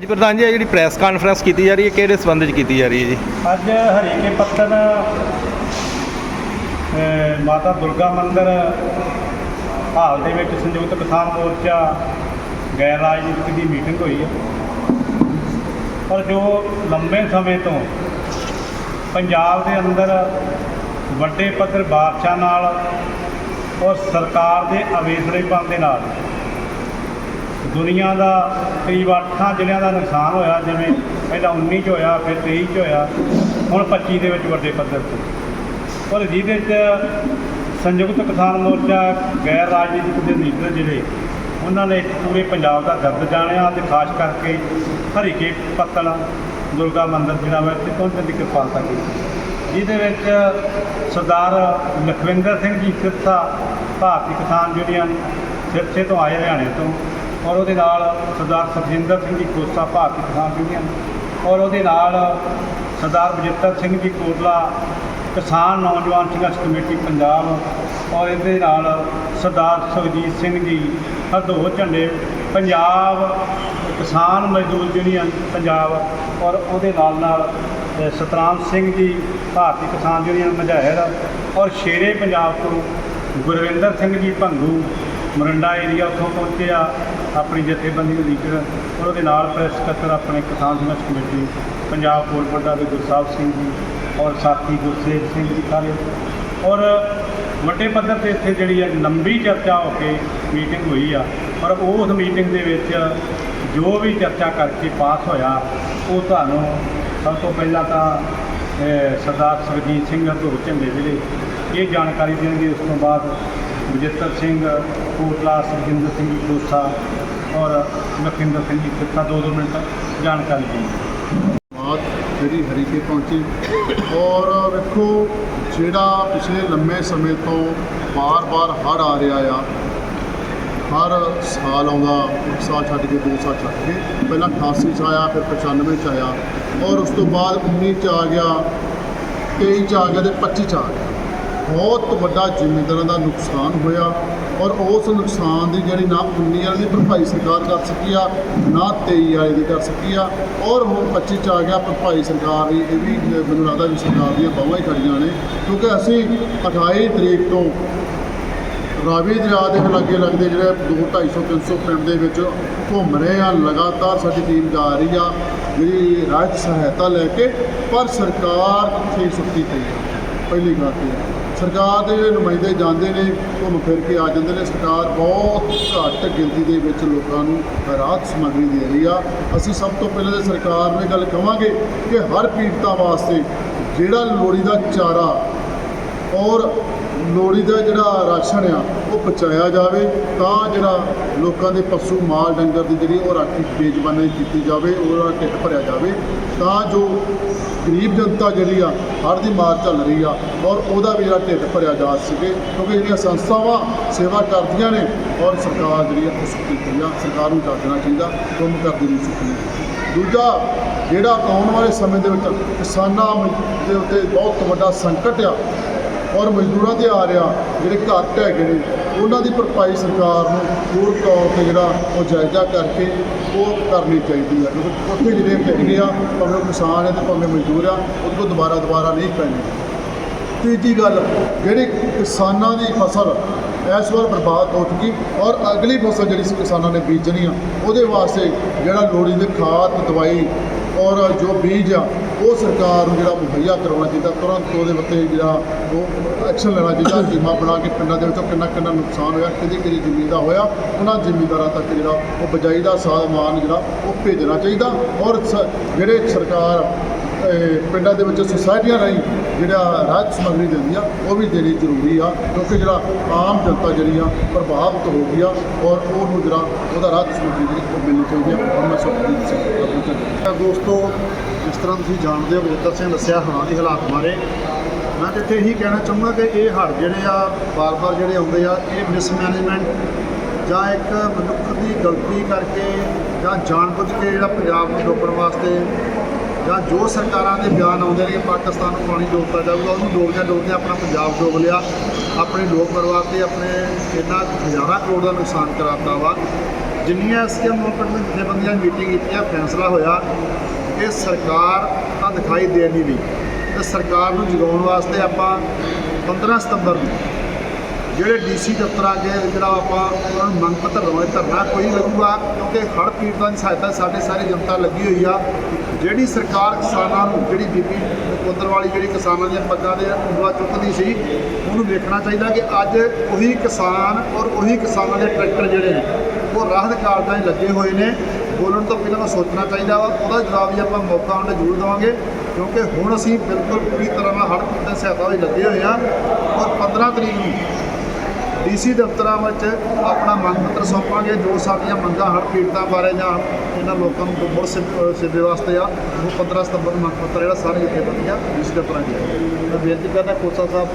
ਜੀ, ਪ੍ਰਧਾਨ ਜੀ, ਇਹ ਜਿਹੜੀ ਪ੍ਰੈਸ ਕਾਨਫਰੰਸ ਕੀਤੀ ਜਾ ਰਹੀ ਹੈ, ਕਿਹੜੇ ਸੰਬੰਧ ਵਿੱਚ ਕੀਤੀ ਜਾ ਰਹੀ ਹੈ ਜੀ? ਅੱਜ ਹਰੀਕੇ ਪੱਤਨ ਅਹ, ਮਾਤਾ ਦੁਰਗਾ ਮੰਦਿਰ ਹਾਲ ਦੇ ਵਿੱਚ ਸੰਯੁਕਤ ਕਿਸਾਨ ਮੋਰਚਾ ਗੈਰ ਰਾਜਨੀਤਿਕ ਦੀ ਮੀਟਿੰਗ ਹੋਈ ਹੈ। ਪਰ ਜੋ ਲੰਬੇ ਸਮੇਂ ਤੋਂ ਪੰਜਾਬ ਦੇ ਅੰਦਰ ਵੱਡੇ ਪੱਧਰ ਬਾਰਿਸ਼ਾਂ ਨਾਲ ਔਰ ਸਰਕਾਰ ਦੇ ਅਵੇਸਲੇਪਨ ਦੇ ਨਾਲ ਦੁਨੀਆ ਦਾ ਕਰੀਬ 8 ਜ਼ਿਲ੍ਹਿਆਂ ਦਾ ਨੁਕਸਾਨ ਹੋਇਆ, ਜਿਵੇਂ ਪਹਿਲਾਂ 19 ਚ ਹੋਇਆ, ਫਿਰ 23 ਚ ਹੋਇਆ, ਹੁਣ 25 ਦੇ ਵਿੱਚ ਵੱਡੇ ਪੱਧਰ ਤੇ। ਔਰ ਜਿਹਦੇ ਚ ਸੰਯੁਕਤ ਕਿਸਾਨ ਮੋਰਚਾ, ਗੈਰ ਰਾਜਨੀਤਿਕ ਦੇ ਲੀਡਰ ਜਿਹੜੇ, ਉਹਨਾਂ ਨੇ ਪੂਰੇ ਪੰਜਾਬ ਦਾ ਦਰਦ ਜਾਣਿਆ ਤੇ ਖਾਸ ਕਰਕੇ ਹਰੀਕੇ ਪੱਤਲ, ਦੁਰਗਾ ਮੰਦਿਰ ਜਿਹੜਾ ਵਾ, ਇੱਥੇ ਪਹੁੰਚਣ ਦੀ ਕਿਰਪਾਲਤਾ ਕੀਤੀ। ਜਿਹਦੇ ਵਿੱਚ ਸਰਦਾਰ ਲਖਵਿੰਦਰ ਸਿੰਘ ਜੀ ਸਿਰਸਾ ਭਾਰਤੀ ਕਿਸਾਨ ਯੂਨੀਅਨ ਸਿਰਸੇ ਤੋਂ ਆਏ ਹਰਿਆਣੇ ਤੋਂ। ਔਰ ਉਹਦੇ ਨਾਲ ਸਰਦਾਰ ਸੁਖਜਿੰਦਰ ਸਿੰਘ ਜੀ ਕੋਸਾ ਭਾਰਤੀ ਕਿਸਾਨ ਯੂਨੀਅਨ ਔਰ ਉਹਦੇ ਨਾਲ ਸਰਦਾਰ ਬਜਿੱਤਰ ਸਿੰਘ ਜੀ ਕੋਟਲਾ ਕਿਸਾਨ ਨੌਜਵਾਨ ਸੰਘਰਸ਼ ਕਮੇਟੀ ਪੰਜਾਬ ਔਰ ਇਹਦੇ ਨਾਲ ਸਰਦਾਰ ਸੁਖਜੀਤ ਸਿੰਘ ਜੀ ਹਰਦੋ ਝੰਡੇ ਪੰਜਾਬ ਕਿਸਾਨ ਮਜ਼ਦੂਰ ਯੂਨੀਅਨ ਪੰਜਾਬ ਔਰ ਉਹਦੇ ਨਾਲ ਨਾਲ ਅ, ਸਤਰਾਮ ਸਿੰਘ ਜੀ ਭਾਰਤੀ ਕਿਸਾਨ ਯੂਨੀਅਨ ਮਝੈਰ ਔਰ ਸ਼ੇਰੇ ਪੰਜਾਬ ਤੋਂ ਗੁਰਵਿੰਦਰ ਸਿੰਘ ਜੀ ਭੰਗੂ ਮਰੰਡਾ ਏਰੀਆ ਉੱਥੋਂ ਪਹੁੰਚੇ ਆ। ਆਪਣੀ ਜਥੇਬੰਦੀ ਦੇ ਲੀਡਰ ਔਰ ਉਹਦੇ ਨਾਲ ਪ੍ਰੈਸ ਸਕੱਤਰ ਆਪਣੇ ਕਿਸਾਨ ਸੰਘਰਸ਼ ਕਮੇਟੀ, ਪੰਜਾਬ ਕੋਲਪੁਰਦਾ ਦੇ ਗੁਰਸਾਹਿਬ ਸਿੰਘ ਜੀ ਔਰ ਸਾਥੀ ਗੁਰਸੇਵ ਸਿੰਘ ਜੀ ਸਾਰੇ। ਔਰ ਵੱਡੇ ਪੱਧਰ ਤੇ ਇੱਥੇ ਜਿਹੜੀ ਹੈ ਲੰਬੀ ਚਰਚਾ ਹੋ ਕੇ ਮੀਟਿੰਗ ਹੋਈ ਆ। ਔਰ ਉਸ ਮੀਟਿੰਗ ਦੇ ਵਿੱਚ ਜੋ ਵੀ ਚਰਚਾ ਕਰਕੇ ਪਾਸ ਹੋਇਆ, ਉਹ ਤੁਹਾਨੂੰ ਸਭ ਤੋਂ ਪਹਿਲਾਂ ਤਾਂ ਸਰਦਾਰ ਸਰਜੀਤ ਸਿੰਘ ਹਰਦੋ ਝੰਡੇ ਜਿਹੜੇ, ਇਹ ਜਾਣਕਾਰੀ ਦੇਣਗੇ। ਉਸ ਤੋਂ ਬਾਅਦ ਬਜਿੱਤਰ ਸਿੰਘ, ਕੋਟਲਾ, ਸੁਖਜਿੰਦਰ ਸਿੰਘ ਜੀ ਔਰ ਲਖਿੰਦਰ ਸਿੰਘ ਜੀ ਕਿੱਥਾ ਦੋ ਦੋ ਮਿੰਟ ਜਾਣਕਾਰੀ ਦੇਣਗੇ ਬਾਤ ਜਿਹੜੀ ਹਰੀਕੇ ਪਹੁੰਚੀ ਔਰ ਵੇਖੋ, ਜਿਹੜਾ ਪਿਛਲੇ ਲੰਮੇ ਸਮੇਂ ਤੋਂ ਬਾਰ-ਬਾਰ ਹੜ੍ਹ ਆ ਰਿਹਾ ਆ, ਹਰ ਸਾਲ ਆਉਂਦਾ, ਇੱਕ ਸਾਲ ਛੱਡ ਕੇ, ਦੋ ਸਾਲ ਛੱਡ ਕੇ, ਪਹਿਲਾਂ 88 ਚ ਆਇਆ, ਫਿਰ 95 ਚ ਆਇਆ ਔਰ ਉਸ ਤੋਂ ਬਾਅਦ 19 ਚ ਆ ਗਿਆ 23 ਚ ਆ ਗਿਆ ਤੇ 25 ਚ ਆ ਗਿਆ। ਬਹੁਤ ਵੱਡਾ ਜ਼ਿਮੀਂਦਾਰਾਂ ਦਾ ਨੁਕਸਾਨ ਹੋਇਆ ਔਰ ਉਸ ਨੁਕਸਾਨ ਦੀ ਜਿਹੜੀ ਨਾ 19 ਵਾਲੀ ਦੀ ਭਰਪਾਈ ਸਰਕਾਰ ਕਰ ਸਕੀ ਆ, ਨਾ 23 ਵਾਲੀ ਦੀ ਕਰ ਸਕੀ ਆ। ਔਰ ਹੁਣ 25 ਚ ਆ ਗਿਆ ਭਰਪਾਈ ਸਰਕਾਰ ਦੀ, ਇਹ ਵੀ ਮੈਨੂੰ ਲੱਗਦਾ ਵੀ ਸਰਕਾਰ ਦੀਆਂ ਬਾਹਾਂ ਹੀ ਖੜੀਆਂ ਨੇ। ਕਿਉਂਕਿ ਅਸੀਂ 28 ਤਰੀਕ ਤੋਂ ਰਾਵੀ ਦਰਿਆ ਦੇ ਲਾਗੇ ਲੱਗਦੇ ਜਿਹੜੇ 2 250 300 ਪਿੰਡ ਦੇ ਵਿੱਚ ਘੁੰਮ ਰਹੇ ਆ, ਲਗਾਤਾਰ ਸਾਡੀ ਟੀਮ ਜਾ ਰਹੀ ਆ, ਜਿਹੜੀ ਰਾਜ ਸਹਾਇਤਾ ਲੈ ਕੇ, ਪਰ ਸਰਕਾਰ ਕਿੱਥੇ ਸੁੱਤੀ ਪਈ ਪਹਿਲੀ ਗੱਲ ਤੇ। ਸਰਕਾਰ ਦੇ ਜਿਹੜੇ ਨੁਮਾਇੰਦੇ ਜਾਂਦੇ ਨੇ, ਘੁੰਮ ਫਿਰ ਕੇ ਆ ਜਾਂਦੇ ਨੇ। ਸਰਕਾਰ ਬਹੁਤ ਘੱਟ ਗਿਣਤੀ ਦੇ ਵਿੱਚ ਲੋਕਾਂ ਨੂੰ ਰਾਹਤ ਸਮੱਗਰੀ ਦੇ ਰਹੀ ਆ। ਅਸੀਂ ਸਭ ਤੋਂ ਪਹਿਲਾਂ ਤਾਂ ਸਰਕਾਰ ਨੂੰ ਇਹ ਗੱਲ ਕਵਾਂਗੇ ਕਿ ਹਰ ਪੀੜਤਾਂ ਵਾਸਤੇ ਜਿਹੜਾ ਲੋੜੀ ਦਾ ਚਾਰਾ ਔਰ ਲੋੜੀ ਦਾ ਜਿਹੜਾ ਰਾਸ਼ਨ ਆ, ਉਹ ਪਹੁੰਚਾਇਆ ਜਾਵੇ ਤਾਂ ਜਿਹੜਾ ਲੋਕਾਂ ਦੇ ਪਸ਼ੂ ਮਾਲ ਡੰਗਰ ਦੀ ਜਿਹੜੀ ਉਹ ਰਾਖੀ ਬੇਜ਼ਬਾਨੀ ਕੀਤੀ ਜਾਵੇ, ਉਹਦਾ ਢਿੱਡ ਭਰਿਆ ਜਾਵੇ, ਤਾਂ ਜੋ ਗਰੀਬ ਜਨਤਾ ਜਿਹੜੀ ਆ, ਹੜ੍ਹ ਦੀ ਮਾਰ ਚੱਲ ਰਹੀ ਆ ਔਰ ਉਹਦਾ ਵੀ ਜਿਹੜਾ ਢਿੱਡ ਭਰਿਆ ਜਾ ਸਕੇ, ਕਿਉਂਕਿ ਜਿਹੜੀਆਂ ਸੰਸਥਾਵਾਂ ਸੇਵਾ ਕਰਦੀਆਂ ਨੇ ਔਰ ਸਰਕਾਰ ਜਿਹੜੀ ਆ, ਉਹ ਕੀਤੀ ਆ, ਸਰਕਾਰ ਨੂੰ ਕਰ ਦੇਣਾ ਚਾਹੀਦਾ ਕੰਮ ਕਰਦੀ ਨਹੀਂ ਸੁੱਤੀ ਦੂਜਾ, ਜਿਹੜਾ ਆਉਣ ਵਾਲੇ ਸਮੇਂ ਦੇ ਵਿੱਚ ਕਿਸਾਨਾਂ ਦੇ ਉੱਤੇ ਬਹੁਤ ਵੱਡਾ ਸੰਕਟ ਆ ਔਰ ਮਜ਼ਦੂਰਾਂ ਤੇ ਆ ਰਿਹਾ, ਜਿਹੜੇ ਘੱਟ ਹੈਗੇ ਨੇ, ਉਹਨਾਂ ਦੀ ਭਰਪਾਈ ਸਰਕਾਰ ਨੂੰ ਪੂਰ ਤੌਰ ਤੇ ਜਿਹੜਾ ਉਹ ਜਾਇਜ਼ਾ ਕਰਕੇ ਉਹ ਕਰਨੀ ਚਾਹੀਦੀ ਹੈ। ਕਿਉਂਕਿ ਉੱਥੇ ਜਿਹੜੇ ਹੈਗੇ ਆ, ਭਾਵੇਂ ਉਹ ਕਿਸਾਨ ਹੈ ਤੇ ਭਾਵੇਂ ਮਜ਼ਦੂਰ ਆ, ਉਹਦੇ ਕੋਲ ਦੁਬਾਰਾ ਦੁਬਾਰਾ ਨਹੀਂ ਪੈਣੀ। ਤੀਜੀ ਗੱਲ, ਜਿਹੜੀ ਕਿਸਾਨਾਂ ਦੀ ਫਸਲ ਇਸ ਵਾਰ ਬਰਬਾਦ ਹੋ ਚੁੱਕੀ ਔਰ ਅਗਲੀ ਫਸਲ ਜਿਹੜੀ ਕਿਸਾਨਾਂ ਨੇ ਬੀਜਣੀ ਆ, ਉਹਦੇ ਵਾਸਤੇ ਜਿਹੜਾ ਲੋੜੀਂਦੀ ਖਾਦ, ਦਵਾਈ ਔਰ ਜੋ ਬੀਜ ਆ, ਉਹ ਸਰਕਾਰ ਨੂੰ ਜਿਹੜਾ ਮੁਹੱਈਆ ਕਰਵਾਉਣਾ ਚਾਹੀਦਾ, ਤੁਰੰਤ ਉਹਦੇ ਉੱਤੇ ਜਿਹੜਾ ਉਹ ਐਕਸ਼ਨ ਲੈਣਾ ਚਾਹੀਦਾ ਟੀਮਾਂ ਬਣਾ ਕੇ ਪਿੰਡਾਂ ਦੇ ਵਿੱਚੋਂ ਕਿੰਨਾ ਕਿੰਨਾ ਨੁਕਸਾਨ ਹੋਇਆ, ਕਿਹਦੀ ਕਿਹਦੀ ਜ਼ਮੀਨ ਦਾ ਹੋਇਆ, ਉਹਨਾਂ ਜ਼ਿਮੀਂਦਾਰਾਂ ਤੱਕ ਜਿਹੜਾ ਉਹ ਬਜਾਈ ਦਾ ਸਾਮਾਨ ਜਿਹੜਾ ਉਹ ਭੇਜਣਾ ਚਾਹੀਦਾ ਔਰ ਸ- ਜਿਹੜੇ ਸਰਕਾਰ ਪਿੰਡਾਂ ਦੇ ਵਿੱਚ ਸੁਸਾਇਟੀਆਂ ਰਾਹੀਂ ਜਿਹੜਾ ਰਾਹਤ ਸਮੱਗਰੀ ਦਿੰਦੀ ਆ, ਉਹ ਵੀ ਦੇਣੀ ਜ਼ਰੂਰੀ ਆ, ਕਿਉਂਕਿ ਜਿਹੜਾ ਆਮ ਜਨਤਾ ਜਿਹੜੀ ਆ, ਪ੍ਰਭਾਵਿਤ ਹੋ ਗਈ ਆ, ਔਰ ਉਹਨੂੰ ਜਿਹੜਾ ਉਹਦਾ ਰਾਹਤ ਸਮੱਗਰੀ ਜਿਹੜੀ ਉਹ ਮਿਲਣੀ ਚਾਹੀਦੀ ਆ ਔਰ ਮੈਂ ਸੁਖਜੀਤ ਸਿੰਘ ਦੋਸਤੋ, ਜਿਸ ਤਰ੍ਹਾਂ ਤੁਸੀਂ ਜਾਣਦੇ ਹੋ ਬਜਿੱਤਰ ਸਿੰਘ ਦੱਸਿਆ ਹੜ੍ਹਾਂ ਦੀ ਹਾਲਾਤ ਬਾਰੇ, ਮੈਂ ਤਾਂ ਇੱਥੇ ਇਹੀ ਕਹਿਣਾ ਚਾਹੂੰਗਾ ਕਿ ਇਹ ਹੜ੍ਹ ਜਿਹੜੇ ਆ, ਵਾਰ-ਵਾਰ ਜਿਹੜੇ ਆਉਂਦੇ ਆ, ਇਹ ਮਿਸਮੈਨੇਜਮੈਂਟ ਜਾਂ ਇੱਕ ਮਨੁੱਖ ਦੀ ਗਲਤੀ ਕਰਕੇ ਜਾਂ ਜਾਣਬੁੱਝ ਕੇ ਜਿਹੜਾ ਪੰਜਾਬ ਨੂੰ ਡੋਬਣ ਵਾਸਤੇ ਜਾਂ ਜੋ ਸਰਕਾਰਾਂ ਦੇ ਬਿਆਨ ਆਉਂਦੇ ਨੇ, ਪਾਕਿਸਤਾਨ ਨੂੰ ਪਾਣੀ ਡੋਬਤਾ ਜਾਊਗਾ, ਉਹਨੂੰ ਡੋਬਦਿਆਂ ਡੋਬਦਿਆਂ ਆਪਣਾ ਪੰਜਾਬ ਡੋਬ ਲਿਆ, ਆਪਣੇ ਲੋਕ ਪਰਿਵਾਰ ਤੇ ਆਪਣੇ ਇੰਨਾ ਹਜ਼ਾਰਾਂ ਕਰੋੜ ਦਾ ਨੁਕਸਾਨ ਕਰਾਤਾ ਵਾ। ਜਿੰਨੀਆਂ ਐਸਕੇਐਮ ਮੂਵਮੈਂਟ ਦੇ ਜਥੇਬੰਦੀਆਂ ਮੀਟਿੰਗ ਕੀਤੀਆਂ ਫੈਸਲਾ ਹੋਇਆ ਕਿ ਸਰਕਾਰ ਤਾਂ ਦਿਖਾਈ ਦੇ ਨਹੀਂ ਰਹੀ। ਤੇ ਸਰਕਾਰ ਨੂੰ ਜਗਾਉਣ ਵਾਸਤੇ ਆਪਾਂ 15 ਸਤੰਬਰ ਨੂੰ ਜਿਹੜੇ ਡੀਸੀ ਆ ਅੱਗੇ ਜਿਹੜਾ ਆਪਾਂ ਉਹਨਾਂ ਨੂੰ ਮੰਗ ਪੱਤਰ ਦਵਾਂਗੇ ਧਰਨਾ ਕੋਈ ਲੱਗੂਗਾ, ਕਿਉਂਕਿ ਹੜ੍ਹ ਪੀੜਤਾਂ ਦੀ ਸਹਾਇਤਾ ਸਾਡੇ ਸਾਰੀ ਜਨਤਾ ਲੱਗੀ ਹੋਈ ਆ। ਜਿਹੜੀ ਸਰਕਾਰ ਕਿਸਾਨਾਂ ਨੂੰ, ਜਿਹੜੀ ਬੀਬੀ ਨਕੋਦਰ ਵਾਲੀ ਜਿਹੜੀ ਕਿਸਾਨਾਂ ਦੀਆਂ ਪੱਗਾਂ ਦੇ ਉਂਗਲਾਂ ਚੁੱਕਦੀ ਸੀ, ਉਹਨੂੰ ਵੇਖਣਾ ਚਾਹੀਦਾ ਕਿ ਅੱਜ ਉਹੀ ਕਿਸਾਨ ਔਰ ਉਹੀ ਕਿਸਾਨਾਂ ਦੇ ਟਰੈਕਟਰ ਜਿਹੜੇ ਨੇ, ਉਹ ਰਾਹਤ ਕਾਰਜਾਂ 'ਚ ਲੱਗੇ ਹੋਏ ਨੇ। ਬੋਲਣ ਤੋਂ ਪਹਿਲਾਂ ਤਾਂ ਸੋਚਣਾ ਚਾਹੀਦਾ ਵਾ, ਉਹਦਾ ਜਵਾਬ ਵੀ ਆਪਾਂ ਮੌਕਾ ਉਹਨਾਂ 'ਤੇ ਜ਼ਰੂਰ ਦੇਵਾਂਗੇ, ਕਿਉਂਕਿ ਹੁਣ ਅਸੀਂ ਬਿਲਕੁਲ ਪੂਰੀ ਤਰ੍ਹਾਂ ਨਾਲ ਹੜ੍ਹ ਪੀੜਤਾਂ ਸਹਾਇਤਾ ਵਿੱਚ ਲੱਗੇ ਹੋਏ ਆ ਔਰ 15 ਤਰੀਕ ਨੂੰ ਡੀਸੀ ਦਫ਼ਤਰਾਂ ਵਿੱਚ ਆਪਣਾ ਮੰਗ ਪੱਤਰ ਸੌਂਪਾਂਗੇ। ਜੋ ਸਾਡੀਆਂ ਮੰਗਾਂ ਹੜ੍ਹ ਪੀੜਤਾਂ ਬਾਰੇ ਜਾਂ ਇਹਨਾਂ ਲੋਕਾਂ ਨੂੰ ਮੁੜ ਸਿ- ਸਿੱਧੇ ਵਾਸਤੇ ਆ, ਉਹ 15 ਸਤੰਬਰ ਨੂੰ ਮੰਗ ਪੱਤਰ ਜਿਹੜਾ ਸਾਰੇ ਜਿੱਥੇ ਬੰਦੀਆਂ ਡੀਸੀ ਦਫ਼ਤਰਾਂ ਦੀ ਮੈਂ ਬੇਨਤੀ ਕਰਦਾ ਕੋਸਾ ਸਾਹਿਬ।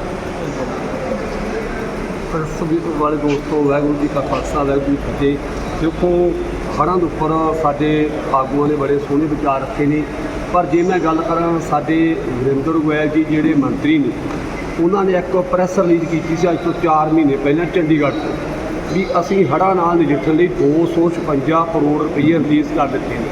ਸੰਗੀਤ ਵਾਲੇ ਦੋਸਤੋ, ਵਾਹਿਗੁਰੂ ਜੀ ਕਾ ਖਾਲਸਾ, ਵਾਹਿਗੁਰੂ ਜੀ ਫਤਿਹ। ਦੇਖੋ, ਹੜ੍ਹਾਂ ਦੇ ਉੱਪਰ ਸਾਡੇ ਆਗੂਆਂ ਨੇ ਬੜੇ ਸੋਹਣੇ ਵਿਚਾਰ ਰੱਖੇ ਨੇ। ਪਰ ਜੇ ਮੈਂ ਗੱਲ ਕਰਾਂ ਸਾਡੇ ਵਰਿੰਦਰ ਗੋਇਲ ਜੀ, ਜਿਹੜੇ ਮੰਤਰੀ ਨੇ ਉਹਨਾਂ ਨੇ ਇੱਕ ਪ੍ਰੈਸ ਰਿਲੀਜ਼ ਕੀਤੀ ਸੀ ਅੱਜ ਤੋਂ 4 ਮਹੀਨੇ ਪਹਿਲਾਂ ਚੰਡੀਗੜ੍ਹ ਤੋਂ, ਵੀ ਅਸੀਂ ਹੜ੍ਹਾਂ ਨਾਲ ਨਜਿੱਠਣ ਲਈ 256 ਕਰੋੜ ਰੁਪਏ ਰਿਲੀਜ਼ ਕਰ ਦਿੱਤੇ ਨੇ।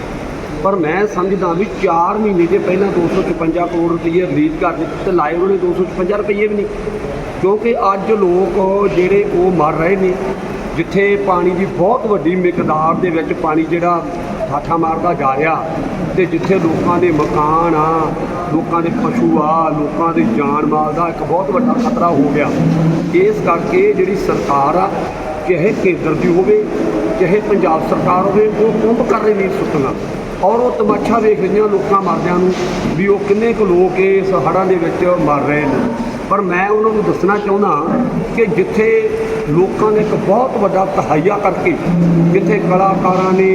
ਪਰ ਮੈਂ ਸਮਝਦਾ ਵੀ 4 ਮਹੀਨੇ ਦੇ ਪਹਿਲਾਂ 256 ਕਰੋੜ ਰੁਪਏ ਰਿਲੀਜ਼ ਕਰ ਦਿੱਤੇ ਤੇ ਲਾਏ ਉਹਨੇ 256 ਰੁਪਏ ਵੀ ਨਹੀਂ। ਕਿਉਂਕਿ ਅੱਜ ਲੋਕ ਜਿਹੜੇ ਉਹ ਮਰ ਰਹੇ ਨੇ, ਜਿੱਥੇ ਪਾਣੀ ਦੀ ਬਹੁਤ ਵੱਡੀ ਮਿਕਦਾਰ ਦੇ ਵਿੱਚ ਪਾਣੀ ਜਿਹੜਾ ਠਾਠਾ ਮਾਰਦਾ ਜਾ ਰਿਹਾ ਤੇ ਜਿੱਥੇ ਲੋਕਾਂ ਦੇ ਮਕਾਨ ਆ, ਲੋਕਾਂ ਦੇ ਪਸ਼ੂ ਆ, ਲੋਕਾਂ ਦੇ ਜਾਨ ਮਾਲ ਦਾ ਇੱਕ ਬਹੁਤ ਵੱਡਾ ਖਤਰਾ ਹੋ ਗਿਆ। ਇਸ ਕਰਕੇ ਜਿਹੜੀ ਸਰਕਾਰ ਆ, ਚਾਹੇ ਕੇਂਦਰ ਦੀ ਹੋਵੇ, ਚਾਹੇ ਪੰਜਾਬ ਸਰਕਾਰ ਹੋਵੇ, ਉਹ ਕੁੰਭ ਕਰ ਰਹੀ ਨਹੀਂ ਸੁੱਟਣਾ ਔਰ ਉਹ ਤਮਾਸ਼ਾ ਵੇਖ ਰਹੀਆਂ ਲੋਕਾਂ ਮਰਦਿਆਂ ਨੂੰ ਵੀ ਉਹ ਕਿੰਨੇ ਕੁ ਲੋਕ ਇਸ ਹੜ੍ਹਾਂ ਦੇ ਵਿੱਚ ਮਰ ਰਹੇ ਨੇ। ਪਰ ਮੈਂ ਉਹਨਾਂ ਨੂੰ ਦੱਸਣਾ ਚਾਹੁੰਦਾ ਕਿ ਜਿੱਥੇ ਲੋਕਾਂ ਨੇ ਇੱਕ ਬਹੁਤ ਵੱਡਾ ਤਹਾਈਆ ਕਰਕੇ, ਜਿੱਥੇ ਕਲਾਕਾਰਾਂ ਨੇ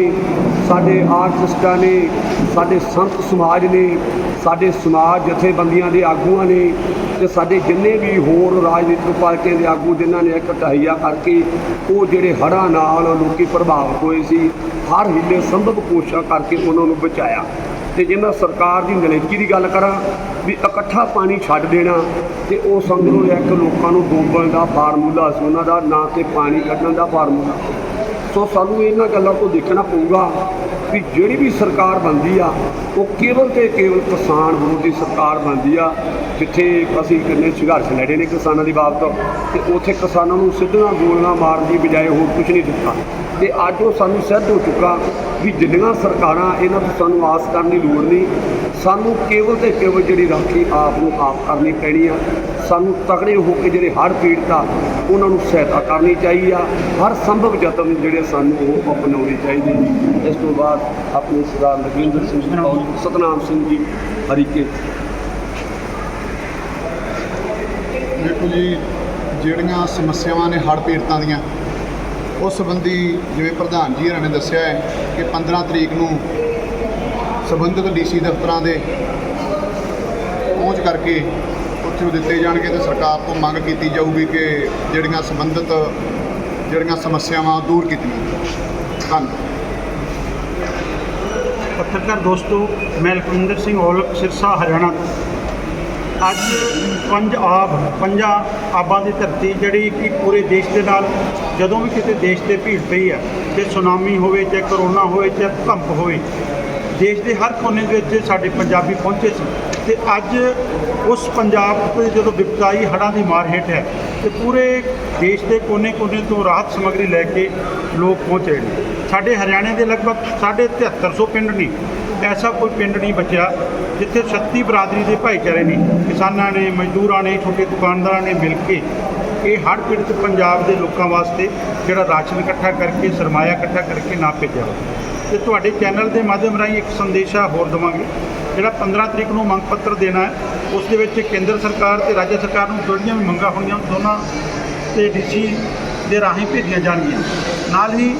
ਸਾਡੇ ਆਰਟਿਸਟਾਂ ਨੇ, ਸਾਡੇ ਸੰਤ ਸਮਾਜ ਨੇ, ਸਾਡੇ ਸਮਾਜ ਜਥੇਬੰਦੀਆਂ ਦੇ ਆਗੂਆਂ ਨੇ ਤੇ ਸਾਡੇ ਜਿੰਨੇ ਵੀ ਹੋਰ ਰਾਜਨੀਤਿਕ ਪਾਰਟੀਆਂ ਦੇ ਆਗੂ ਜਿਨ੍ਹਾਂ ਨੇ ਇੱਕ ਕਰਕੇ ਉਹ ਜਿਹੜੇ ਹੜ੍ਹਾਂ ਨਾਲ ਲੋਕੀ ਪ੍ਰਭਾਵਿਤ ਹੋਏ ਸੀ, ਹਰ ਹੀਲੇ ਸੰਭਵ ਕੋਸ਼ਿਸ਼ਾਂ ਕਰਕੇ ਉਹਨਾਂ ਨੂੰ ਬਚਾਇਆ। ਤੇ ਜੇ ਮੈਂ ਸਰਕਾਰ ਦੀ ਨਲਾਇਕੀ ਦੀ ਗੱਲ ਕਰਾਂ ਵੀ ਇਕੱਠਾ ਪਾਣੀ ਛੱਡ ਦੇਣਾ ਤੇ ਉਹ ਸਮਝ ਲਓ ਇੱਕ ਲੋਕਾਂ ਨੂੰ ਡੋਬਣ ਦਾ ਫਾਰਮੂਲਾ ਸੀ, ਉਹਨਾਂ ਦਾ, ਨਾ ਤੇ ਪਾਣੀ ਕੱਢਣ ਦਾ ਫਾਰਮੂਲਾ। ਸੋ ਸਾਨੂੰ ਇਹਨਾਂ ਗੱਲਾਂ ਤੋਂ ਦੇਖਣਾ ਪਊਗਾ ਕਿ ਜਿਹੜੀ ਵੀ ਸਰਕਾਰ ਬਣਦੀ ਆ, ਉਹ ਕੇਵਲ ਤੇ ਕੇਵਲ ਕਿਸਾਨ ਵਿਰੋਧੀ ਸਰਕਾਰ ਬਣਦੀ ਆ, ਜਿੱਥੇ ਅਸੀਂ ਕਿੰਨੇ ਸੰਘਰਸ਼ ਲੜੇ ਨੇ ਕਿਸਾਨਾਂ ਦੀ ਬਾਬਤ, ਤੇ ਉੱਥੇ ਕਿਸਾਨਾਂ ਨੂੰ ਸਿੱਧੀਆਂ ਗੋਲੀਆਂ ਮਾਰਨ ਦੀ ਬਜਾਏ ਹੋਰ ਕੁਝ ਨਹੀਂ ਦਿੱਤਾ। ਤੇ ਅੱਜ ਉਹ ਸਾਨੂੰ ਸਿੱਧ ਹੋ ਚੁੱਕਾ ਵੀ ਜਿੰਨੀਆਂ ਸਰਕਾਰਾਂ ਇਹਨਾਂ ਤੋਂ ਸਾਨੂੰ ਆਸ ਕਰਨ ਦੀ ਲੋੜ ਨਹੀਂ, ਸਾਨੂੰ ਕੇਵਲ ਤੇ ਕੇਵਲ ਜਿਹੜੀ ਰਾਖੀ ਆਪ ਨੂੰ ਆਪ ਕਰਨੀ ਪੈਣੀ ਆ ਸਾਨੂੰ ਤਕੜੇ ਹੋ ਕੇ ਜਿਹੜੇ ਹੜ੍ਹ ਪੀੜਤ ਆ, ਉਹਨਾਂ ਨੂੰ ਸਹਾਇਤਾ ਕਰਨੀ ਚਾਹੀਦੀ ਆ। ਹਰ ਸੰਭਵ ਯਤਨ ਜਿਹੜੇ ਸਾਨੂੰ ਉਹ ਅਪਣਾਉਣੇ ਚਾਹੀਦੇ ਇਸ ਤੋਂ ਬਾਅਦ ਆਪਣੇ ਸਰਦਾਰ ਲਖਵਿੰਦਰ ਸਿੰਘ ਸਤਨਾਮ ਸਿੰਘ ਜੀ, ਹਰੀਕੇ। ਦੇਖੋ ਜੀ, ਜਿਹੜੀਆਂ ਸਮੱਸਿਆਵਾਂ ਨੇ ਹੜ੍ਹ ਪੀੜਤਾਂ ਦੀਆਂ, ਉਸ ਸੰਬੰਧੀ ਜਿਵੇਂ ਪ੍ਰਧਾਨ ਜੀ ਹੋਰਾਂ ਨੇ ਦੱਸਿਆ ਹੈ ਕਿ 15 ਤਰੀਕ ਨੂੰ ਸੰਬੰਧਿਤ ਡੀਸੀ ਦਫ਼ਤਰਾਂ ਦੇ ਪਹੁੰਚ ਕਰਕੇ ਉੱਥੇ ਦਿੱਤੇ ਜਾਣਗੇ ਤੇ ਸਰਕਾਰ ਤੋਂ ਮੰਗ ਕੀਤੀ ਜਾਊਗੀ ਕਿ ਜਿਹੜੀਆਂ ਸੰਬੰਧਿਤ, ਜਿਹੜੀਆਂ ਸਮੱਸਿਆਵਾਂ ਦੂਰ ਕੀਤੀਆਂ ਜਾਣ। ਧੰਨਵਾਦ। ਪੱਤਰਕਾਰ ਦੋਸਤੋ, ਮੈਂ ਲਖਵਿੰਦਰ ਸਿੰਘ ਔਲਖ, ਸਿਰਸਾ, ਹਰਿਆਣਾ ਤੋਂ। ਅੱਜ ਪੰਜ ਆਬ ਪੰਜਾਂ ਆਬਾਂ ਦੀ ਧਰਤੀ ਜਿਹੜੀ ਕਿ ਪੂਰੇ ਦੇਸ਼ ਦੇ ਨਾਲ, ਜਦੋਂ ਵੀ ਕਿਤੇ ਦੇਸ਼ ਤੇ ਭੀੜ ਪਈ ਹੈ, ਤੇ ਸੁਨਾਮੀ ਹੋਵੇ, ਚਾਹੇ ਕਰੋਨਾ ਹੋਵੇ, ਚਾਹੇ ਭੂਕੰਪ ਹੋਵੇ, ਦੇਸ਼ ਦੇ ਹਰ ਕੋਨੇ ਦੇ ਵਿੱਚ ਸਾਡੇ ਪੰਜਾਬੀ ਪਹੁੰਚੇ ਸੀ। ਤੇ ਅੱਜ ਉਸ ਪੰਜਾਬ ਤੇ ਜਦੋਂ ਵਿਪਤਾਈ ਹੜ੍ਹਾਂ ਦੀ ਮਾਰ ਹੇਠ ਹੈ, ਤੇ ਪੂਰੇ ਦੇਸ਼ ਦੇ ਕੋਨੇ-ਕੋਨੇ ਤੋਂ ਰਾਹਤ ਸਮੱਗਰੀ ਲੈ ਕੇ ਲੋਕ ਪਹੁੰਚੇ ਨੇ। ਸਾਡੇ ਹਰਿਆਣੇ ਦੇ ਲਗਭਗ 7300 ਪਿੰਡ ਨੇ। ਐਸਾ ਕੋਈ ਪਿੰਡ ਨਹੀਂ ਬਚਿਆ ਜਿੱਥੇ 36 ਬਰਾਦਰੀ ਦੇ ਭਾਈਚਾਰੇ ਨੇ। ਕਿਸਾਨਾਂ ਨੇ, ਮਜ਼ਦੂਰਾਂ ਨੇ, ਛੋਟੇ ਦੁਕਾਨਦਾਰਾਂ ਨੇ ਮਿਲ ਕੇ ਇਹ ਹੜ੍ਹ ਪੀੜਤ ਪੰਜਾਬ ਦੇ ਲੋਕਾਂ ਵਾਸਤੇ ਜਿਹੜਾ ਰਾਸ਼ਨ ਇਕੱਠਾ ਕਰਕੇ, ਸਰਮਾਇਆ ਇਕੱਠਾ ਕਰਕੇ ਨਾ ਭੇਜਿਆ ਤੇ ਤੁਹਾਡੇ ਚੈਨਲ ਦੇ ਮਾਧਿਅਮ ਰਾਹੀਂ ਇੱਕ ਸੰਦੇਸ਼ਾ ਹੋਰ ਦਵਾਂਗੇ। ਜਿਹੜਾ 15 ਤਰੀਕ ਨੂੰ ਮੰਗ ਪੱਤਰ ਦੇਣਾ ਹੈ, ਉਸ ਦੇ ਵਿੱਚ ਕੇਂਦਰ ਸਰਕਾਰ ਤੇ ਰਾਜ ਸਰਕਾਰ ਨੂੰ ਜਿਹੜੀਆਂ ਵੀ ਮੰਗਾਂ ਹੋਣੀਆਂ ਦੋਨਾਂ ਤੇ ਡੀਸੀ ਦੇ ਰਾਹੀਂ ਭੇਜੀਆਂ ਜਾਣਗੀਆਂ। ਨਾਲ ਹੀ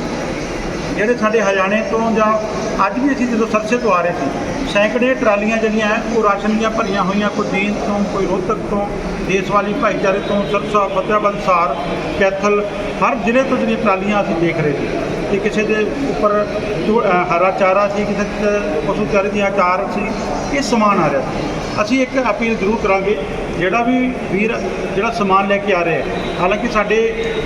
ਜਿਹੜੇ ਸਾਡੇ ਹਰਿਆਣੇ ਤੋਂ ਜਾਂ ਅੱਜ ਵੀ ਅਸੀਂ ਜਦੋਂ ਸਰਸੇ ਤੋਂ ਆ ਰਹੇ ਸੀ, ਸੈਂਕੜੇ ਟਰਾਲੀਆਂ ਜਿਹੜੀਆਂ ਹੈ, ਉਹ ਰਾਸ਼ਨ ਦੀਆਂ ਭਰੀਆਂ ਹੋਈਆਂ, ਕੋਈ ਦੀਨ ਤੋਂ, ਕੋਈ ਰੋਹਤਕ ਤੋਂ, ਦੇਸ਼ ਵਾਲੀ ਭਾਈਚਾਰੇ ਤੋਂ, ਸਰਸਾ ਫਤਿਆਬਾਦ ਸਾਰ, ਕੈਥਲ, ਹਰ ਜ਼ਿਲ੍ਹੇ ਤੋਂ ਜਿਹੜੀਆਂ ਟਰਾਲੀਆਂ ਅਸੀਂ ਦੇਖ ਰਹੇ ਸੀ। ਤੇ ਕਿਸੇ ਦੇ ਉੱਪਰ ਜੋ, ਹਰਾ ਚਾਰਾ ਸੀ ਕਿਸੇ ਤੇ ਪਸ਼ੂ ਚਾਰੇ ਦੀਆਂ ਚਾਰ ਸੀ ਇਹ ਸਮਾਨ ਆ ਰਿਹਾ ਸੀ। ਅਸੀਂ ਇੱਕ ਅਪੀਲ ਜ਼ਰੂਰ ਕਰਾਂਗੇ ਜਿਹੜਾ ਵੀ ਵੀਰ ਜਿਹੜਾ ਸਮਾਨ ਲੈ ਕੇ ਆ ਰਿਹਾ ਹੈ ਹਾਲਾਂਕਿ ਸਾਡੇ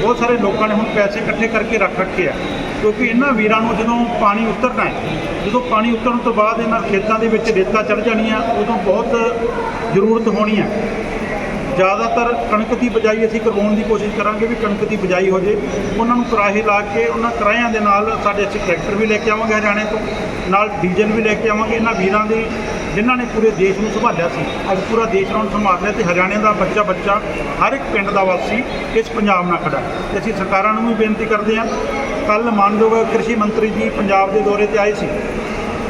ਬਹੁਤ ਸਾਰੇ ਲੋਕਾਂ ਨੇ ਹੁਣ ਪੈਸੇ ਇਕੱਠੇ ਕਰਕੇ ਰੱਖ ਰੱਖੇ ਆ ਕਿਉਂਕਿ ਇਹਨਾਂ ਵੀਰਾਂ ਨੂੰ ਜਦੋਂ ਪਾਣੀ ਉਤਰਨਾ ਹੈ ਜਦੋਂ ਪਾਣੀ ਉਤਰਨ ਤੋਂ ਬਾਅਦ ਇਹਨਾਂ ਖੇਤਾਂ ਦੇ ਵਿੱਚ ਰੇਤਾ ਚੜ ਜਾਣੀ ਆ ਉਦੋਂ ਬਹੁਤ ਜ਼ਰੂਰਤ ਹੋਣੀ ਹੈ। ਜ਼ਿਆਦਾਤਰ ਕਣਕ ਦੀ ਬਜਾਈ ਅਸੀਂ ਕਰਵਾਉਣ ਦੀ ਕੋਸ਼ਿਸ਼ ਕਰਾਂਗੇ ਵੀ ਕਣਕ ਦੀ ਬਜਾਈ ਹੋ ਜੇ। ਉਹਨਾਂ ਨੂੰ ਕਰਾਹੇ ਲਾ ਕੇ ਉਹਨਾਂ ਕਰਾਹਿਆਂ ਦੇ ਨਾਲ ਸਾਡੇ ਅਸੀਂ ਟਰੈਕਟਰ ਵੀ ਲੈ ਕੇ ਆਵਾਂਗੇ ਹਰਿਆਣੇ ਤੋਂ, ਨਾਲ ਡੀਜ਼ਲ ਵੀ ਲੈ ਕੇ ਆਵਾਂਗੇ। ਇਹਨਾਂ ਵੀਰਾਂ ਦੀ, ਜਿਨ੍ਹਾਂ ਨੇ ਪੂਰੇ ਦੇਸ਼ ਨੂੰ ਸੰਭਾਲਿਆ ਸੀ, ਅੱਜ ਪੂਰਾ ਦੇਸ਼ ਉਹਨਾਂ ਨੂੰ ਸੰਭਾਲ ਲਿਆ ਤੇ ਹਰਿਆਣੇ ਦਾ ਬੱਚਾ ਬੱਚਾ ਹਰ ਇੱਕ ਪਿੰਡ ਦਾ ਵਾਸੀ ਇਸ ਪੰਜਾਬ ਨਾਲ ਖੜਾ ਹੈ। ਤੇ ਅਸੀਂ ਸਰਕਾਰਾਂ ਨੂੰ ਵੀ ਬੇਨਤੀ ਕਰਦੇ ਹਾਂ ਕੱਲ ਮਾਨਯੋਗ ਕ੍ਰਿਸ਼ੀ ਮੰਤਰੀ ਜੀ ਪੰਜਾਬ ਦੇ ਦੌਰੇ ਤੇ ਆਏ ਸੀ।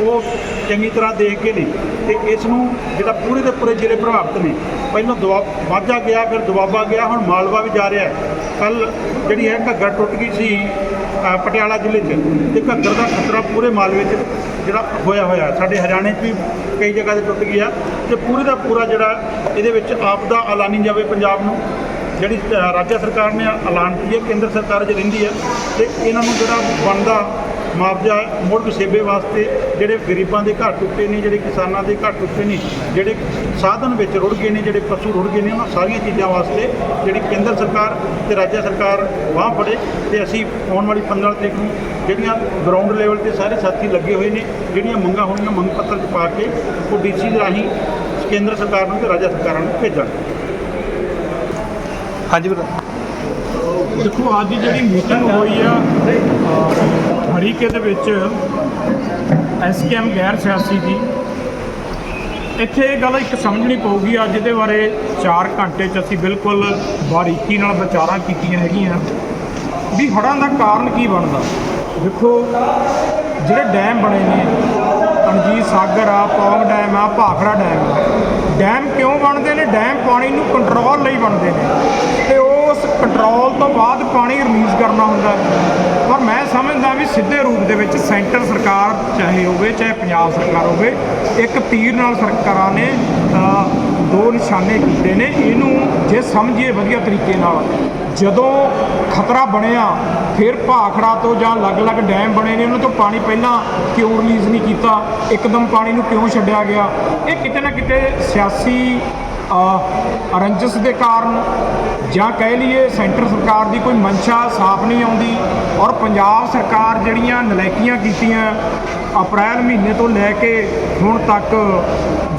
ਉਹ ਚੰਗੀ ਤਰ੍ਹਾਂ ਦੇਖ ਕੇ ਨੇ ਤੇ ਇਸ ਨੂੰ ਜਿਹੜਾ ਪੂਰੇ ਦੇ ਪੂਰੇ ਜ਼ਿਲ੍ਹੇ ਪ੍ਰਭਾਵਿਤ ਨੇ। ਪਹਿਲਾਂ ਦੁਆ ਮਾਝਾ ਗਿਆ ਫਿਰ ਦੁਆਬਾ ਗਿਆ ਹੁਣ ਮਾਲਵਾ ਵੀ ਜਾ ਰਿਹਾ ਹੈ। ਕੱਲ ਜਿਹੜੀ ਹੈ ਘੱਗਰ ਟੁੱਟ ਗਈ ਸੀ ਪਟਿਆਲਾ ਜ਼ਿਲ੍ਹੇ 'ਚ ਤੇ ਘੱਗਰ ਦਾ ਖਤਰਾ ਪੂਰੇ ਮਾਲਵੇ 'ਚ ਜਿਹੜਾ ਹੋਇਆ ਹੋਇਆ। ਸਾਡੇ ਹਰਿਆਣੇ 'ਚ ਵੀ ਕਈ ਜਗ੍ਹਾ ਤੇ ਟੁੱਟ ਗਿਆ ਤੇ ਪੂਰੇ ਦਾ ਪੂਰਾ ਜਿਹੜਾ ਇਹਦੇ ਵਿੱਚ ਆਪਦਾ ਐਲਾਨੀ ਜਾਵੇ ਪੰਜਾਬ ਨੂੰ। ਜਿਹੜੀ ਅ, ਰਾਜ ਸਰਕਾਰ ਨੇ ਐਲਾਨ ਕੀਤੀ ਹੈ ਕੇਂਦਰ ਸਰਕਾਰ 'ਚ ਰਹਿੰਦੀ ਹੈ ਤੇ ਇਹਨਾਂ ਨੂੰ ਜਿਹੜਾ ਬਣਦਾ ਮੁਆਵਜ਼ਾ ਮੁੜ ਵਸੇਬੇ ਵਾਸਤੇ ਜਿਹੜੇ ਗਰੀਬਾਂ ਦੇ ਘਰ ਟੁੱਟੇ ਨੇ ਜਿਹੜੇ ਕਿਸਾਨਾਂ ਦੇ ਘਰ ਟੁੱਟੇ ਨੇ ਜਿਹੜੇ ਸਾਧਨ ਵਿੱਚ ਰੁੜ ਗਏ ਨੇ ਜਿਹੜੇ ਪਸ਼ੂ ਰੁੜ ਗਏ ਨੇ ਉਹਨਾਂ ਸਾਰੀਆਂ ਚੀਜ਼ਾਂ ਵਾਸਤੇ ਜਿਹੜੀ ਕੇਂਦਰ ਸਰਕਾਰ ਤੇ ਰਾਜ ਸਰਕਾਰ ਬਾਂਹ ਫੜੇ ਤੇ ਅਸੀਂ ਆਉਣ ਵਾਲੀ 15 ਤਰੀਕ ਨੂੰ ਜਿਹੜੀਆਂ ਗਰਾਊਂਡ ਲੈਵਲ ਤੇ ਸਾਰੇ ਸਾਥੀ ਲੱਗੇ ਹੋਏ ਨੇ ਜਿਹੜੀਆਂ ਮੰਗਾਂ ਹੋਣਗੀਆਂ ਮੰਗ ਪੱਤਰ 'ਚ ਪਾ ਕੇ ਉਹ ਡੀਸੀ ਦੇ ਰਾਹੀਂ ਕੇਂਦਰ ਸਰਕਾਰ ਨੂੰ ਤੇ ਰਾਜ ਸਰਕਾਰਾਂ ਨੂੰ ਭੇਜਾਂਗੇ। ਹਾਂਜੀ ਵੀਰ ਦੇਖੋ ਅੱਜ ਜਿਹੜੀ ਮੀਟਿੰਗ ਹੋਈ ਆ ਹਰੀਕੇ ਦੇ ਵਿੱਚ ਐਸਕੇਐਮ ਗੈਰ ਸਿਆਸੀ ਦੀ ਇੱਥੇ ਇਹ ਗੱਲ ਇੱਕ ਸਮਝਣੀ ਪਊਗੀ, ਅੱਜ ਦੇ ਬਾਰੇ 4 ਘੰਟੇ 'ਚ ਅਸੀਂ ਬਿਲਕੁਲ ਬਾਰੀਕੀ ਨਾਲ ਵਿਚਾਰਾਂ ਕੀਤੀਆਂ ਹੈਗੀਆਂ। ਵੀ ਹੜ੍ਹਾਂ ਦਾ ਕਾਰਨ ਕੀ ਬਣਦਾ? ਦੇਖੋ, ਜਿਹੜੇ ਡੈਮ ਬਣੇ ਨੇ ਅਣਜੀਤ ਸਾਗਰ ਆ, ਪੌਂਗ ਡੈਮ ਆ, ਭਾਖੜਾ ਡੈਮ ਆ, ਡੈਮ ਕਿਉਂ ਬਣਦੇ ਨੇ? ਡੈਮ ਪਾਣੀ ਨੂੰ ਕੰਟਰੋਲ ਲਈ ਬਣਦੇ ਨੇ। ਤੇ ਉਸ ਕੰਟਰੋਲ ਤੋਂ ਬਾਅਦ ਪਾਣੀ ਰਿਲੀਜ਼ ਕਰਨਾ ਹੁੰਦਾ ਹੈ। ਸਮਝਦਾ ਵੀ ਸਿੱਧੇ ਰੂਪ ਦੇ ਵਿੱਚ ਸੈਂਟਰ ਸਰਕਾਰ ਚਾਹੇ ਹੋਵੇ, ਚਾਹੇ ਪੰਜਾਬ ਸਰਕਾਰ ਹੋਵੇ, ਇੱਕ ਤੀਰ ਨਾਲ ਸਰਕਾਰਾਂ ਨੇ ਦੋ ਨਿਸ਼ਾਨੇ ਕੀਤੇ ਨੇ। ਇਹਨੂੰ ਜੇ ਸਮਝੀਏ ਵਧੀਆ ਤਰੀਕੇ ਨਾਲ, ਜਦੋਂ ਖਤਰਾ ਬਣਿਆ, ਫਿਰ ਭਾਖੜਾ ਤੋਂ ਜਾਂ ਅਲੱਗ-ਅਲੱਗ ਡੈਮ ਬਣੇ ਨੇ, ਉਹਨਾਂ ਤੋਂ ਪਾਣੀ ਪਹਿਲਾਂ ਕਿਉਂ ਰਿਲੀਜ਼ ਨਹੀਂ ਕੀਤਾ? ਇੱਕਦਮ ਪਾਣੀ ਨੂੰ ਕਿਉਂ ਛੱਡਿਆ ਗਿਆ? ਇਹ ਕਿਤੇ ਨਾ ਕਿਤੇ ਸਿਆਸੀ ਰੰਜਿਸ਼ ਦੇ ਕਾਰਨ ਜਾਂ ਕਹਿ ਲਈਏ ਸੈਂਟਰ ਸਰਕਾਰ ਦੀ ਕੋਈ ਮਨਸ਼ਾ ਸਾਫ਼ ਨਹੀਂ ਆਉਂਦੀ ਔਰ ਪੰਜਾਬ ਸਰਕਾਰ ਜਿਹੜੀਆਂ ਨਲਾਇਕੀਆਂ ਕੀਤੀਆਂ ਅਪ੍ਰੈਲ ਮਹੀਨੇ ਤੋਂ ਲੈ ਕੇ ਹੁਣ ਤੱਕ,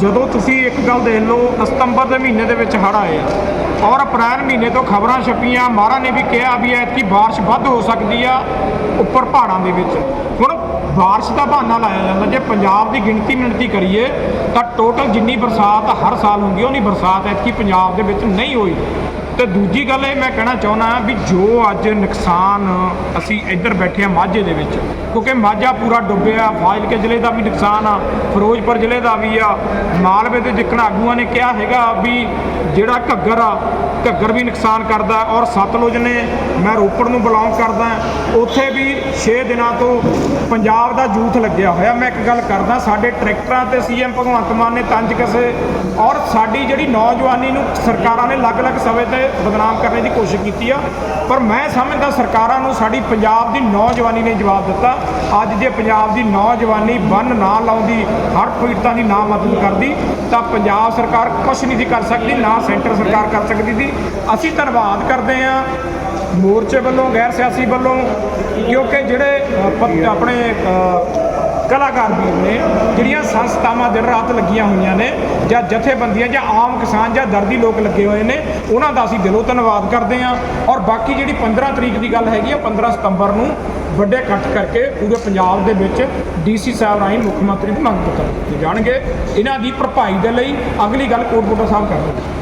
ਜਦੋਂ ਤੁਸੀਂ ਇੱਕ ਗੱਲ ਦੇਖ ਲਓ ਸਤੰਬਰ ਦੇ ਮਹੀਨੇ ਦੇ ਵਿੱਚ ਹੜ੍ਹ ਆਏ ਔਰ ਅਪ੍ਰੈਲ ਮਹੀਨੇ ਤੋਂ ਖਬਰਾਂ ਛਪੀਆਂ ਮਾਰਾ ਨੇ ਵੀ ਕਿਹਾ ਵੀ ਐਤਕੀ ਬਾਰਿਸ਼ ਵੱਧ ਹੋ ਸਕਦੀ ਆ ਉੱਪਰ ਪਹਾੜਾਂ ਦੇ ਵਿੱਚ। ਹੁਣ ਬਾਰਿਸ਼ ਦਾ ਬਹਾਨਾ ਲਾਇਆ ਜਾਂਦਾ। ਜੇ ਪੰਜਾਬ ਦੀ ਗਿਣਤੀ ਮਿਣਤੀ ਕਰੀਏ, ਤਾਂ ਟੋਟਲ ਜਿੰਨੀ ਬਰਸਾਤ ਹਰ ਸਾਲ ਹੁੰਦੀ ਹੈ ਉਨੀ ਬਰਸਾਤ ਐਤਕੀ ਪੰਜਾਬ ਦੇ ਵਿੱਚ ਨਹੀਂ ਹੋਈ। ਤੇ ਦੂਜੀ ਗੱਲ ਇਹ ਮੈਂ ਕਹਿਣਾ ਚਾਹੁੰਦਾ ਵੀ ਜੋ ਅੱਜ ਨੁਕਸਾਨ ਅਸੀਂ ਇੱਧਰ ਬੈਠੇ ਆ ਮਾਝੇ ਦੇ ਵਿੱਚ, ਕਿਉਂਕਿ ਮਾਝਾ ਪੂਰਾ ਡੁੱਬਿਆ, ਫਾਜ਼ਿਲਕੇ ਜ਼ਿਲ੍ਹੇ ਦਾ ਵੀ ਨੁਕਸਾਨ ਆ, ਫਿਰੋਜ਼ਪੁਰ ਜ਼ਿਲ੍ਹੇ ਦਾ ਵੀ ਆ, ਮਾਲਵੇ ਦੇ ਜਿੱਕਣ ਆਗੂਆਂ ਨੇ ਕਿਹਾ ਹੈਗਾ ਵੀ ਜਿਹੜਾ ਘੱਗਰ ਆ ਘੱਗਰ ਵੀ ਨੁਕਸਾਨ ਕਰਦਾ ਔਰ ਸਤਲੁਜ ਨੇ, ਮੈਂ ਰੋਪੜ ਨੂੰ ਬਿਲੋਂਗ ਕਰਦਾ ਉੱਥੇ ਵੀ 6 ਦਿਨਾਂ ਤੋਂ ਪੰਜਾਬ ਦਾ ਜੂਥ ਲੱਗਿਆ ਹੋਇਆ। ਮੈਂ ਇੱਕ ਗੱਲ ਕਰਦਾ, ਸਾਡੇ ਟਰੈਕਟਰਾਂ ਤੇ ਸੀਐਮ ਭਗਵੰਤ ਮਾਨ ਨੇ ਤੰਜ ਕਸੇ ਔਰ ਸਾਡੀ ਜਿਹੜੀ ਨੌਜਵਾਨੀ ਨੂੰ ਸਰਕਾਰਾਂ ਨੇ ਅਲੱਗ-ਅਲੱਗ ਸਮੇਂ ਤੇ ਬਦਨਾਮ ਕਰਨ ਦੀ ਕੋਸ਼ਿਸ਼ ਕੀਤੀ ਆ। ਪਰ ਮੈਂ ਸਮਝਦਾ ਸਰਕਾਰਾਂ ਨੂੰ ਸਾਡੀ ਪੰਜਾਬ ਦੀ ਨੌਜਵਾਨੀ ਨੇ ਜਵਾਬ ਦਿੱਤਾ। ਅੱਜ ਜੇ ਪੰਜਾਬ ਦੀ ਨੌਜਵਾਨੀ ਬੰਨ ਨਾ ਲਾਉਂਦੀ, ਹਰ ਪੀੜਤਾਂ ਦੀ ਨਾ ਮਦਦ ਕਰਦੀ, ਤਾਂ ਪੰਜਾਬ ਸਰਕਾਰ ਕੁਝ ਨਹੀਂ ਸੀ ਕਰ ਸਕਦੀ, ਨਾ ਸੈਂਟਰ ਸਰਕਾਰ ਕਰ ਸਕਦੀ ਸੀ। ਅਸੀਂ ਧੰਨਵਾਦ ਕਰਦੇ ਹਾਂ ਮੋਰਚੇ ਵੱਲੋਂ, ਗੈਰ ਸਿਆਸੀ ਵੱਲੋਂ, ਕਿਉਂਕਿ ਜਿਹੜੇ ਆਪਣੇ ਕਲਾਕਾਰ ਵੀਰ ਨੇ, ਜਿਹੜੀਆਂ ਸੰਸਥਾਵਾਂ ਦਿਨ ਰਾਤ ਲੱਗੀਆਂ ਹੋਈਆਂ ਨੇ, ਜਾਂ ਜਥੇਬੰਦੀਆਂ, ਜਾਂ ਆਮ ਕਿਸਾਨ, ਜਾਂ ਦਰਦੀ ਲੋਕ ਲੱਗੇ ਹੋਏ ਨੇ, ਉਹਨਾਂ ਦਾ ਅਸੀਂ ਦਿਲੋਂ ਧੰਨਵਾਦ ਕਰਦੇ ਹਾਂ। ਔਰ ਬਾਕੀ ਜਿਹੜੀ 15 ਤਰੀਕ ਦੀ ਗੱਲ ਹੈਗੀ ਆ 15 ਸਤੰਬਰ ਨੂੰ ਵੱਡੇ ਇਕੱਠ ਕਰਕੇ ਪੂਰੇ ਪੰਜਾਬ ਦੇ ਵਿੱਚ ਡੀਸੀ ਸਾਹਿਬ ਰਾਹੀਂ ਮੁੱਖ ਮੰਤਰੀ ਨੂੰ ਮੰਗ ਪੱਤਰ ਦਿੱਤੇ ਜਾਣਗੇ। ਇਹਨਾਂ ਦੀ ਭਰਪਾਈ ਦੇ ਲਈ ਅਗਲੀ ਗੱਲ ਕੋਟਕੋਟਾ ਸਾਹਿਬ ਕਰਨਗੇ।